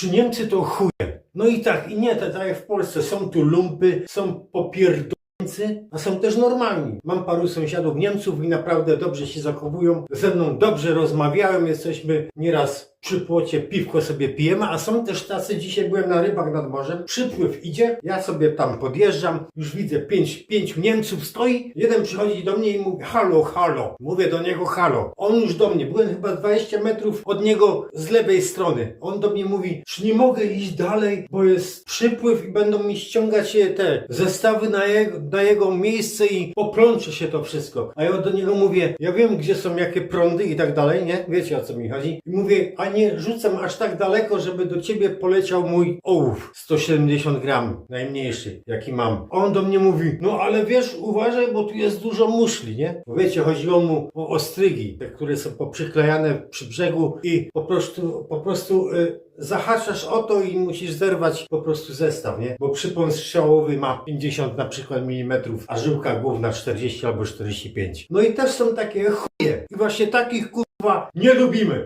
czy Niemcy to chuje. No i tak, i nie, tak jak w Polsce, są tu lumpy, są popierdolnicy, a są też normalni. Mam paru sąsiadów Niemców i naprawdę dobrze się zachowują, ze mną dobrze rozmawiają, jesteśmy nieraz przy płocie, piwko sobie pijemy, a są też tacy, dzisiaj byłem na rybach nad morzem, przypływ idzie, ja sobie tam podjeżdżam, już widzę pięć, pięciu Niemców stoi, jeden przychodzi do mnie i mówi halo, halo, mówię do niego halo, on już do mnie, byłem chyba 20 metrów od niego z lewej strony, on do mnie mówi, czy nie mogę iść dalej, bo jest przypływ i będą mi ściągać te zestawy na jego, na jego miejsce i poplącze się to wszystko, a ja do niego mówię, ja wiem gdzie są jakie prądy i tak dalej, nie, wiecie o co mi chodzi, i mówię, a nie rzucam aż tak daleko, żeby do ciebie poleciał mój ołów. 170 gram, najmniejszy, jaki mam. On do mnie mówi, no ale wiesz, uważaj, bo tu jest dużo muszli, nie? Bo wiecie, chodziło mu o ostrygi, te, które są poprzyklejane przy brzegu i po prostu, po prostu y, zahaczasz o to i musisz zerwać po prostu zestaw, nie? Bo przypon strzałowy ma 50 na przykład milimetrów, a żyłka główna 40 albo 45. No i też są takie chuje. I właśnie takich kurwa nie lubimy.